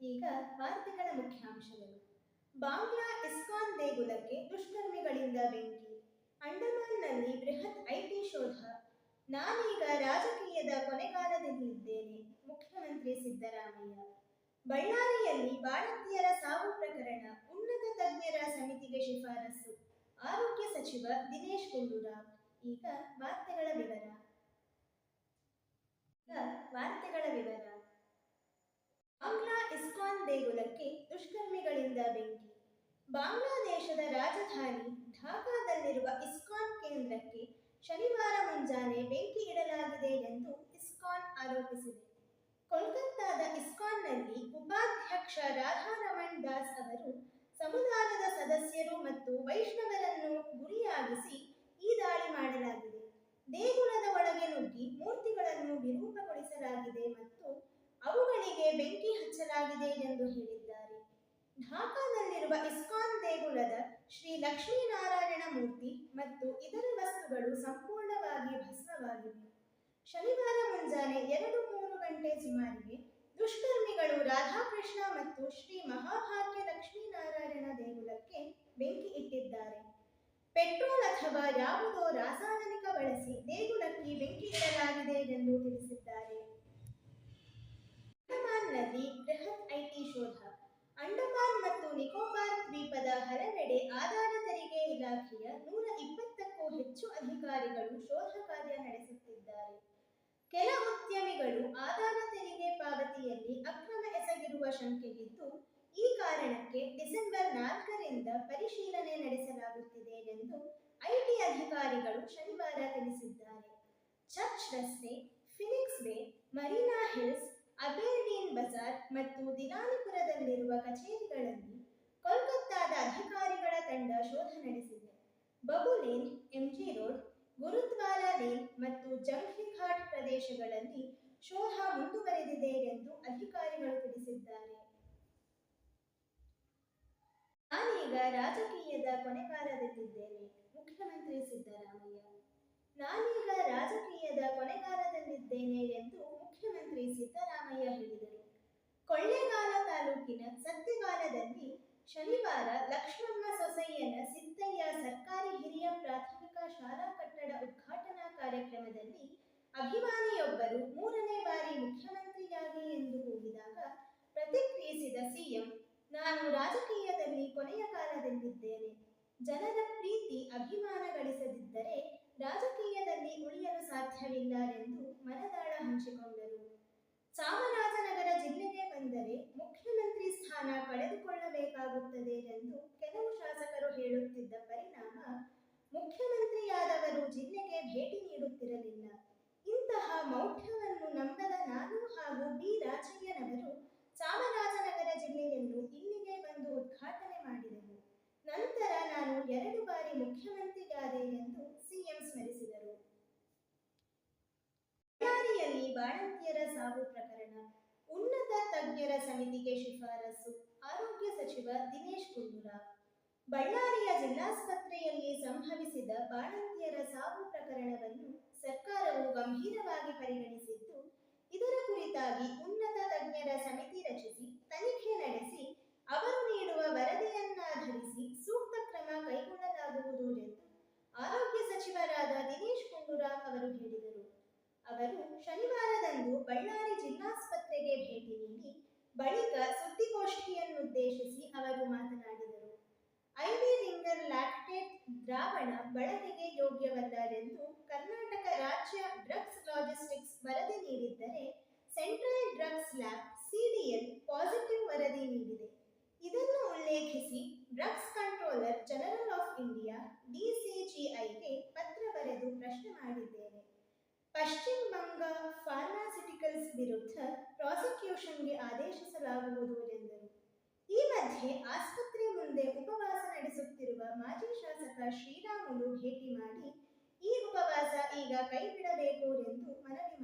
ಈಗ ವಾರ್ತೆಗಳ ಮುಖ್ಯಾಂಶಗಳು. ಬಾಂಗ್ಲಾ ಇಸ್ಕಾನ್ ದೇಗುಲಕ್ಕೆ ದುಷ್ಕರ್ಮಿಗಳಿಂದ ಬೆಂಕಿ. ಅಂಡಮಾನ್ನಲ್ಲಿ ಬೃಹತ್ ಐಟಿ ಶೋಧ. ನಾನೀಗ ರಾಜಕೀಯದ ಕೊನೆಗಾಲದಲ್ಲಿದ್ದೇನೆ, ಮುಖ್ಯಮಂತ್ರಿ ಸಿದ್ದರಾಮಯ್ಯ. ಬಳ್ಳಾರಿಯಲ್ಲಿ ಭಾರತೀಯರ ಸಾವು ಪ್ರಕರಣ, ಉನ್ನತ ತಜ್ಞರ ಸಮಿತಿಗೆ ಶಿಫಾರಸು. ಆರೋಗ್ಯ ಸಚಿವ ದಿನೇಶ್ ಗುಂಡೂರಾವ್. ಈಗ ವಾರ್ತೆಗಳ ವಿವರ ಈಗ ವಾರ್ತೆಗಳ ವಿವರ ಬಾಂಗ್ಲಾ ಇಸ್ಕಾನ್ ದೇಗುಲಕ್ಕೆ ದುಷ್ಕರ್ಮಿಗಳಿಂದ ಬೆಂಕಿ ಬಾಂಗ್ಲಾದೇಶದ ರಾಜಧಾನಿ ಢಾಕಾದಲ್ಲಿರುವ ಇಸ್ಕಾನ್ ಕೇಂದ್ರಕ್ಕೆ ಶನಿವಾರ ಮುಂಜಾನೆ ಬೆಂಕಿ ಇಡಲಾಗಿದೆ ಎಂದು ಇಸ್ಕಾನ್ ಆರೋಪಿಸಿದೆ. ಕೋಲ್ಕತ್ತಾದ ಇಸ್ಕಾನ್ನಲ್ಲಿ ಉಪಾಧ್ಯಕ್ಷ ರಾಧಾರಮಣ್ ದಾಸ್ ಅವರು ಸಮುದಾಯದ ಸದಸ್ಯರು ಮತ್ತು ವೈಷ್ಣವರನ್ನು ಗುರಿಯಾಗಿಸಿ ಈ ದಾಳಿ ಮಾಡಲಾಗಿದೆ. ದೇಗುಲದ ಒಳಗೆ ನುಗ್ಗಿ ಮೂರ್ತಿಗಳನ್ನು ವಿರೂಪಗೊಳಿಸಲಾಗಿದೆ ಮತ್ತು ಅವುಗಳಿಗೆ ಬೆಂಕಿ ಹಚ್ಚಲಾಗಿದೆ ಎಂದು ಹೇಳಿದ್ದಾರೆ ಢಾಕಾದಲ್ಲಿರುವ ಇಸ್ಕಾನ್ ದೇಗುಲದ ಶ್ರೀ ಲಕ್ಷ್ಮೀನಾರಾಯಣ ಮೂರ್ತಿ ಮತ್ತು ಇತರ ವಸ್ತುಗಳು ಸಂಪೂರ್ಣವಾಗಿ ಭಸ್ಮವಾಗಿವೆ. ಶನಿವಾರ ಮುಂಜಾನೆ ಎರಡು ಮೂರು ಗಂಟೆ ಸುಮಾರಿಗೆ ದುಷ್ಕರ್ಮಿಗಳು ರಾಧಾಕೃಷ್ಣ ಮತ್ತು ಶ್ರೀ ಮಹಾಭಾಗ್ಯ ಲಕ್ಷ್ಮೀನಾರಾಯಣ ದೇಗುಲಕ್ಕೆ ಬೆಂಕಿ ಇಟ್ಟಿದ್ದಾರೆ. ಪೆಟ್ರೋಲ್ ಅಥವಾ ಯಾವುದೋ ರಾಸಾಯನಿಕ ಬಳಸಿ ದೇಗುಲಕ್ಕೆ ಬೆಂಕಿ ಇಡಲಾಗಿದೆ ಎಂದು ತಿಳಿಸಿದ್ದಾರೆ. ಬೃಹತ್ ಐಟಿ ಶೋಧ. ನಿಕೋಬಾರ್ ದ್ವೀಪದ ಹಲವೆಡೆ ಆದಾಯ ತೆರಿಗೆ ಇಲಾಖೆಯ ನೂರ ಇಪ್ಪತ್ತಕ್ಕೂ ಹೆಚ್ಚು ಅಧಿಕಾರಿಗಳು ಶೋಧ ಕಾರ್ಯ ನಡೆಸುತ್ತಿದ್ದಾರೆ. ಕೆಲ ಉದ್ಯಮಿಗಳು ಆದಾಯ ತೆರಿಗೆ ಪಾವತಿಯಲ್ಲಿ ಅಕ್ರಮ ಎಸಗಿರುವ ಶಂಕೆಗಿದ್ದು, ಈ ಕಾರಣಕ್ಕೆ ಡಿಸೆಂಬರ್ ನಾಲ್ಕರಿಂದ ಪರಿಶೀಲನೆ ನಡೆಸಲಾಗುತ್ತಿದೆ ಎಂದು ಐಟಿ ಅಧಿಕಾರಿಗಳು ಶನಿವಾರ ತಿಳಿಸಿದ್ದಾರೆ. ಚರ್ಚ್ ರಸ್ತೆ, Phoenix way Marina hills, Aberdeen bazaar ಮತ್ತು ದಿನಾಲಿಪುರದಲ್ಲಿರುವ ಕಚೇರಿಗಳಲ್ಲಿ ತಂಡ ಶೋಧ ನಡೆಸಿದೆ. Babu lane MG road, Gurudwara lane ಮತ್ತು ಜಂಘಿ ಘಾಟ್ ಪ್ರದೇಶಗಳಲ್ಲಿ ಶೋಧ ಮುಂದುವರೆದಿದೆ ಎಂದು ಅಧಿಕಾರಿಗಳು ತಿಳಿಸಿದ್ದಾರೆ. ನಾನೀಗ ರಾಜಕೀಯದ ಕೊನೆಗಾಲದಲ್ಲಿದ್ದೇನೆ ಮುಖ್ಯಮಂತ್ರಿ ಸಿದ್ದರಾಮಯ್ಯ. ನಾನೀಗ ರಾಜಕೀಯದ ಕೊನೆಗಾಲದಲ್ಲಿದ್ದೇನೆ ಎಂದು ಮುಖ್ಯಮಂತ್ರಿ ಸಿದ್ದರಾಮಯ್ಯ ಹೇಳಿದರು. ಕೊಳ್ಳೇಗಾಲ ತಾಲೂಕಿನ ಸತ್ಯಗಾಲದಲ್ಲಿ ಶನಿವಾರ ಲಕ್ಷ್ಮಮ್ಮ ಸೊಸೈಯನ ಸಿದ್ದಯ್ಯ ಸರ್ಕಾರಿ ಹಿರಿಯ ಪ್ರಾಥಮಿಕ ಶಾಲಾ ಕಟ್ಟಡ ಉದ್ಘಾಟನಾ ಕಾರ್ಯಕ್ರಮದಲ್ಲಿ ಅಭಿಮಾನಿಯೊಬ್ಬರು ಮೂರನೇ ಬಾರಿ ಮುಖ್ಯಮಂತ್ರಿಯಾಗಿ ಎಂದು ಕೂಗಿದಾಗ ಪ್ರತಿಕ್ರಿಯಿಸಿದ ಸಿಎಂ, ನಾನು ರಾಜಕೀಯದಲ್ಲಿ ಕೊನೆಯ ಕಾಲದಲ್ಲಿದ್ದೇನೆ. ಜನರ ಪ್ರೀತಿ ಅಭಿಮಾನ ಗಳಿಸದಿದ್ದರೆ ರಾಜಕೀಯದಲ್ಲಿ ಉಳಿಯಲು ಸಾಧ್ಯವಿಲ್ಲ ಎಂದು ಮನದಾಳ ಹಂಚಿಕೊಂಡರು. ಚಾಮರಾಜನಗರ ಬಂದರೆ ಮುಖ್ಯಮಂತ್ರಿ ಸ್ಥಾನ ಪಡೆದುಕೊಳ್ಳಬೇಕಾಗುತ್ತದೆ ಎಂದು ಕೆಲವು ಶಾಸಕರು ಹೇಳುತ್ತಿದ್ದ ಪರಿಣಾಮ ಮುಖ್ಯಮಂತ್ರಿಯಾದವರು ಜಿಲ್ಲೆಗೆ ಭೇಟಿ ನೀಡುತ್ತಿರಲಿಲ್ಲ. ಇಂತಹ ಮೌಢ್ಯವನ್ನು ನಂಬದ ನಾನು ಹಾಗೂ ಬಿ. ರಾಜಯ್ಯನವರು ಚಾಮರಾಜನಗರ ಜಿಲ್ಲೆಯನ್ನು ಇಲ್ಲಿಗೆ ಬಂದು ಉದ್ಘಾಟನೆ ಮಾಡಿದರು. ನಂತರ ನಾನು ಎರಡು ಬಾರಿ ಮುಖ್ಯಮಂತ್ರಿಯಾದೆ ಎಂದು ಸಿಎಂ ಸ್ಮರಿಸಿದರು. ಬಳ್ಳಾರಿಯಲ್ಲಿ ಬಾಣಂತಿಯರ ಸಾವು ಪ್ರಕರಣ. ಉನ್ನತ ತಜ್ಞರ ಸಮಿತಿಗೆ ಶಿಫಾರಸು. ಆರೋಗ್ಯ ಸಚಿವ ದಿನೇಶ್ ಗುಂಡೂರಾವ್. ಬಳ್ಳಾರಿಯ ಜಿಲ್ಲಾಸ್ಪತ್ರೆಯಲ್ಲಿ ಸಂಭವಿಸಿದ ಬಾಣಂತಿಯರ ಸಾವು ಪ್ರಕರಣವನ್ನು ಸರ್ಕಾರವು ಗಂಭೀರವಾಗಿ ಪರಿಗಣಿಸಿದ್ದು, ಇದರ ಕುರಿತಾಗಿ ಉನ್ನತ ತಜ್ಞರ ಸಮಿತಿ ದ್ರಾವಣ ಬಳಕೆಗೆ ಯೋಗ್ಯವಲ್ಲದೆಂದು ಕರ್ನಾಟಕ ರಾಜ್ಯ ಡ್ರಗ್ಸ್ ಲಾಜಿಸ್ಟಿಕ್ಸ್ ವರದಿ ನೀಡಿದ್ದರೆ central drugs lab CDL positive ವರದಿ ನೀಡಿದೆ. ಇದನ್ನು ಉಲ್ಲೇಖಿಸಿ drugs controller general of India ಡಿಸಿಜಿಐಗೆ ಪತ್ರ ಬರೆದು ಪ್ರಶ್ನೆ ಮಾಡಿದ್ದೇನೆ. ಪಶ್ಚಿಮ ಬಂಗಾಳ ಫಾರ್ಮಾಸ್ಯುಟಿಕಲ್ಸ್ ವಿರುದ್ಧ ಪ್ರಾಸಿಕ್ಯೂಷನ್ಗೆ ಆದೇಶಿಸಲಾಗುವುದು ಎಂದರು. ಶ್ರೀರಾಮುಲು ಭೇಟಿ ಮಾಡಿ ಈ ಉಪವಾಸ ಈಗ ಕೈಬಿಡಬೇಕು ಎಂದು ಮನವಿ